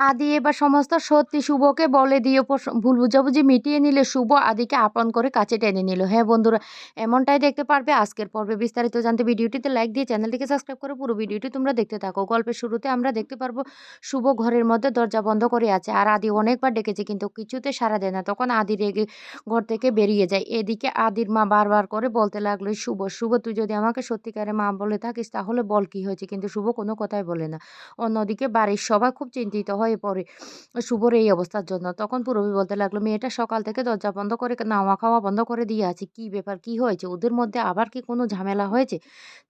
আদি এবার সমস্ত সত্যি শুভকে বলে দিয়ে ভুল বুঝাবুঝি মিটিয়ে নিলে শুভ আদিকে আপন করে কাছে টেনে নিল। হ্যাঁ বন্ধুরা, এমনটাই দেখতে পারবে আজকের পর্বে। বিস্তারিত জানতে ভিডিওটিতে লাইক দিয়ে চ্যানেলটিকে সাবস্ক্রাইব করে পুরো ভিডিওটি তোমরা দেখতে থাকো। গল্পের শুরুতে আমরা দেখতে পারব, শুভ ঘরের মধ্যে দরজা বন্ধ করে আছে আর আদি অনেকবার ডেকেছে কিন্তু কিছুতে সাড়া দেয় না। তখন আদি রেগে ঘর থেকে বেরিয়ে যায়। এদিকে আদির মা বারবার করে বলতে লাগল, শুভ শুভ, তুই যদি আমাকে সত্যিকারে মা বলে থাকিস তাহলে বল কি হয়েছে? কিন্তু শুভ কোনো কথাই বলে না। অন্যদিকে বাড়ির সবাই খুব চিন্তিত হয়ে। পড়ে। শুভর এই অবস্থার জন্য। তখন পুরবী বলতে লাগল, মেয়েটা সকাল থেকে দরজা বন্ধ করে নাওয়া খাওয়া বন্ধ করে দিয়ে আছে। কি ব্যাপার, কি হয়েছে? ওদের মধ্যে আবার কি কোনো ঝামেলা হয়েছে?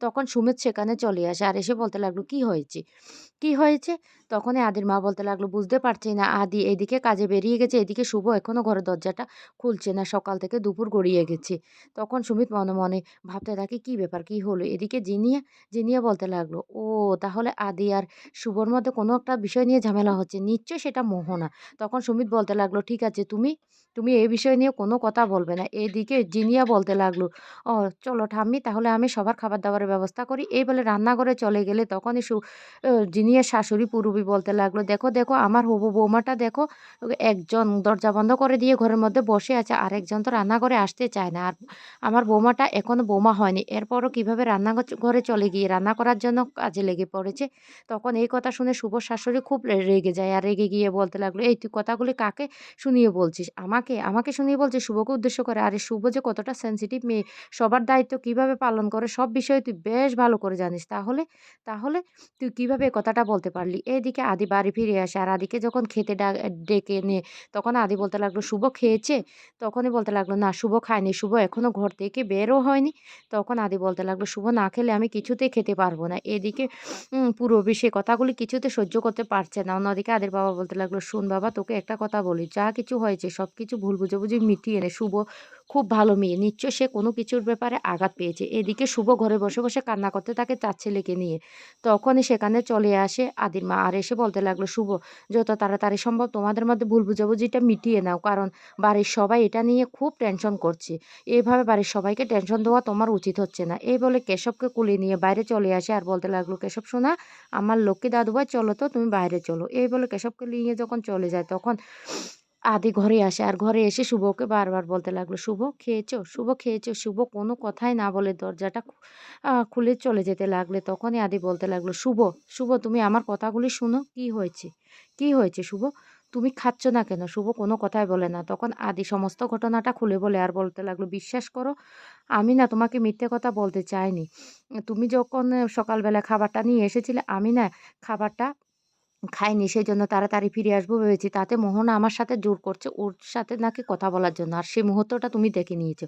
তখন সুমিত সেখানে চলে আসে আর এসে বলতে লাগল, কি হয়েছে? কি হয়েছে? তখনই আদির মা বলতে লাগল, বুঝতে পারছি না। আদি এদিকে কাজে বেরিয়ে গেছে। এদিকে শুভ এখনও ঘরের দরজাটা খুলছে না। সকাল থেকে দুপুর গড়িয়ে গেছে। তখন সুমিত মনে মনে ভাবতে থাকে, কি ব্যাপার, কি হলো? এদিকে জিনিয়া জিনিয়া বলতে লাগল, ও, তাহলে আদি আর শুভর মধ্যে কোনো একটা বিষয় নিয়ে ঝামেলা হচ্ছে? নিশ্চয়ই সেটা মোহনা। তখন সুমিত বলতে লাগল, ঠিক আছে, তুমি তুমি এই বিষয় নিয়ে কোনো কথা বলবে না। এদিকে জিনিয়া বলতে লাগল, ও, চলো ঠাম্মি, তাহলে আমি সবার খাবার দাবারের ব্যবস্থা করি। এই বলে রান্নাঘরে চলে গেলে তখনই সু জিনিয়ার শাশুড়ি পুরবি বলতে লাগল, দেখো দেখো, আমার হবু বৌমাটা দেখো, একজন দরজা বন্ধ করে দিয়ে ঘরের মধ্যে বসে আছে আর একজন তো রান্নাঘরে আসতে চায় না। আর আমার বৌমাটা এখনও বৌমা হয়নি। এরপরও কীভাবে রান্না ঘরে চলে গিয়ে রান্না করার জন্য কাজে লেগে পড়েছে? তখন এই কথা শুনে শুভ শাশুড়ি খুব রে- রেগে যায় আর রেগে গিয়ে বলতে লাগল, এই তুই কথাগুলি কাকে শুনিয়ে বলছিস? আমাকে আমাকে শুনিয়ে বলছিস শুভকে উদ্দেশ্য করে। আরে শুভ যে কতটা সেনসিটিভ মেয়ে, সবার দায়িত্ব কীভাবে পালন করে, সব বিষয়ে তুই বেশ ভালো করে জানিস। তাহলে তাহলে তুই কীভাবে কথাটা বলতে পারলি? এদিকে আদি বাড়ি ফিরে আসে আর আদিকে যখন খেতে ডেকে নে, তখন আদি বলতে লাগল, শুভ খেয়েছে? তখনই বলতে লাগল, না, শুভ খায়নি। শুভ এখনও ঘর থেকে বেরও হয়নি। তখন আদি বলতে লাগল, শুভ না খেলে আমি কিছুতেই খেতে পারব না। এদিকে পুরবী সে কথাগুলি কিছুতে সহ্য করতে পারছে না। অন্যদিকে আদের বাবা বলতে লাগল, শোন বাবা, তোকে একটা কথা বলি। যা কিছু হয়েছে সব কিছু ভুল বুঝাবুঝি মিটিয়ে নে। শুভ খুব ভালো মেয়ে। নিশ্চয় সে কোনো কিছুর ব্যাপারে আঘাত পেয়েছে। এদিকে শুভ ঘরে বসে বসে কান্না করতে থাকে তার ছেলেকে নিয়ে। তখনই সেখানে চলে আসে আদির মা। আর এসে বলতে লাগল, শুভ, যত তাড়াতাড়ি সম্ভব তোমাদের মধ্যে ভুল বুঝাবুঝিটা মিটিয়ে নাও। কারণ বাড়ির সবাই এটা নিয়ে খুব টেনশন করছে। এইভাবে বাড়ির সবাইকে টেনশন দেওয়া তোমার উচিত হচ্ছে না। এই বলে কেশবকে কুলে নিয়ে বাইরে চলে আসে। আর বলতে লাগল, কেশব শোনা, আমার লক্ষ্মী দাদুভাই, চলো তো তুমি বাইরে চলো। এই বলে কেশবকে নিয়ে যখন চলে যায়, তখন আদি ঘরে আসে। আর ঘরে এসে শুভকে বারবার বলতে লাগল, শুভ খেয়েছো? শুভ খেয়েছো? শুভ কোনো কথাই না বলে দরজাটা খুলে চলে যেতে লাগলে। তখনই আদি বলতে লাগল, শুভ শুভ, তুমি আমার কথাগুলি শুনো। কি হয়েছে? কি হয়েছে শুভ? তুমি খাচ্ছ না কেন? শুভ কোনো কথাই বলে না। তখন আদি সমস্ত ঘটনাটা খুলে বলে আর বলতে লাগল, বিশ্বাস করো, আমি না তোমাকে মিথ্যে কথা বলতে চাইনি। তুমি যখন সকালবেলা খাবারটা নিয়ে এসেছিলে, আমি না খাবারটা খাইনি সেই জন্য তাড়াতাড়ি ফিরে আসব ভেবেছি। তাতে মোহনা আমার সাথে জোর করছে, ওর সাথে নাকি কথা বলার জন্য। আর সেই মুহূর্তটা তুমি দেখে নিয়েছো।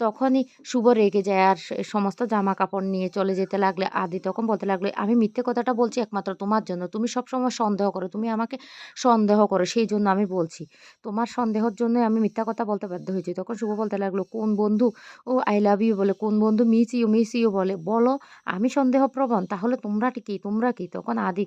তখনই শুভ রেগে যায় আর সমস্ত জামা কাপড় নিয়ে চলে যেতে লাগলে, আদি তখন বলতে লাগল, আমি মিথ্যে কথাটা বলছি একমাত্র তোমার জন্য। তুমি সবসময় সন্দেহ করো, তুমি আমাকে সন্দেহ করো, সেই জন্য আমি বলছি। তোমার সন্দেহের জন্য আমি মিথ্যা কথা বলতে বাধ্য হয়েছি। তখন শুভ বলতে লাগল, কোন বন্ধু? ও আই লাভ ইউ বলে, কোন বন্ধু? মিস ইউ মিস ইউ বলে। বলো, আমি সন্দেহপ্রবণ, তাহলে তোমরা কি তোমরা কি? তখন আদি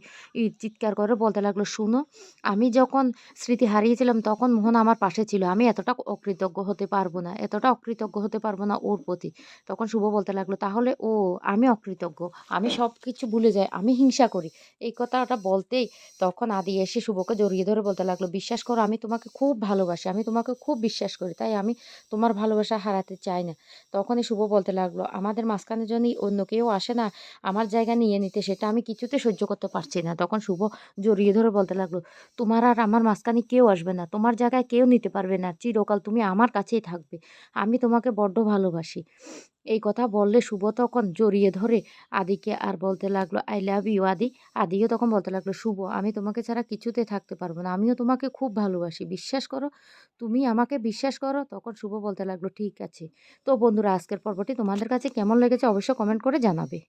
চিৎকার করে বলতে লাগল শুনো আমি যখন স্মৃতি হারিয়েছিলাম তখন মোহন আমার পাশে ছিল। আমি এতটা অকৃতজ্ঞ হতে পারব না এতটা অকৃতজ্ঞ হতে পারব না ওর প্রতি। তখন শুভ বলতে লাগল তাহলে ও আমি অকৃতজ্ঞ আমি সব কিছু ভুলে যাই আমি হিংসা করি। এই কথাটা বলতেই তখন আদি এসে শুভকে জড়িয়ে ধরে বলতে লাগল বিশ্বাস করো আমি তোমাকে খুব ভালোবাসি আমি তোমাকে খুব বিশ্বাস করি তাই আমি তোমার ভালোবাসা হারাতে চাই না। তখনই শুভ বলতে লাগল আমাদের মাঝখানে যদি অন্য কেউ আসে না আমার জায়গা নিয়ে নিতে সেটা আমি কিছুতে সহ্য করতে পারছি না। তখন শুভ জড়িয়ে ধরে বলতে লাগল, তোমার আর আমার মাঝখানে কেউ আসবে না, তোমার জায়গায় কেউ নিতে পারবে না, চিরকাল তুমি আমার কাছেই থাকবে, আমি তোমাকে বড্ড ভালোবাসি। এই কথা বললে শুভ তখন জড়িয়ে ধরে আদিকে আর বলতে লাগল আই লাভ ইউ আদি। আদিও তখন বলতে লাগল, শুভ, আমি তোমাকে ছাড়া কিছুতে থাকতে পারব না, আমিও তোমাকে খুব ভালোবাসি, বিশ্বাস করো, তুমি আমাকে বিশ্বাস করো? তখন শুভ বলতে লাগল, ঠিক আছে। তো বন্ধুরা, আজকের পর্বটি তোমাদের কাছে কেমন লেগেছে অবশ্যই কমেন্ট করে জানাবে।